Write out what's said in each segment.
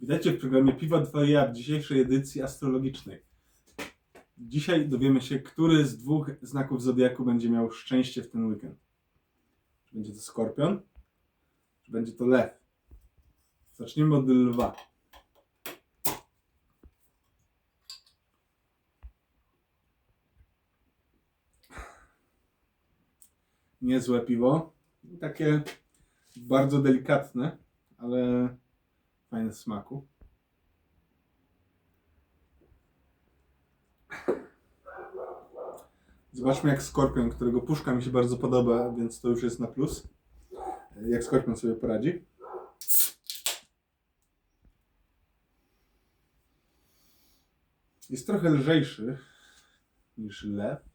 Witajcie w programie Piwa 2 ja w dzisiejszej edycji astrologicznej. Dzisiaj dowiemy się, który z dwóch znaków zodiaku będzie miał szczęście w ten weekend. Czy będzie to skorpion, czy będzie to lew. Zaczniemy od lwa. Niezłe piwo. Takie bardzo delikatne, ale fajne smaku. Zobaczmy jak Skorpion, którego puszka mi się bardzo podoba, więc to już jest na plus. Jak Skorpion sobie poradzi. Jest trochę lżejszy niż lew.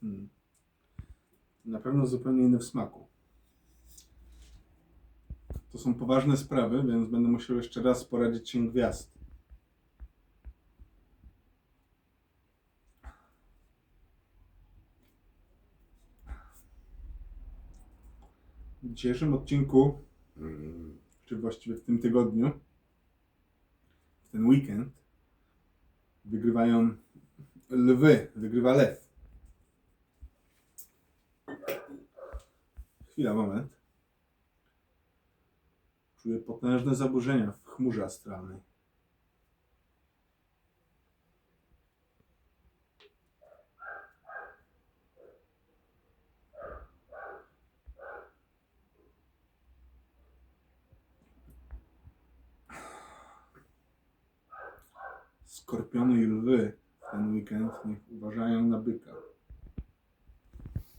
Hmm. Na pewno zupełnie inny w smaku. To są poważne sprawy, więc będę musiał jeszcze raz poradzić się gwiazd. W dzisiejszym odcinku, czy właściwie w tym tygodniu, w ten weekend, wygrywają lwy, wygrywa lew. Chwila, moment. Czuję potężne zaburzenia w chmurze astralnej. Skorpiony i lwy ten weekend niech uważają na byka.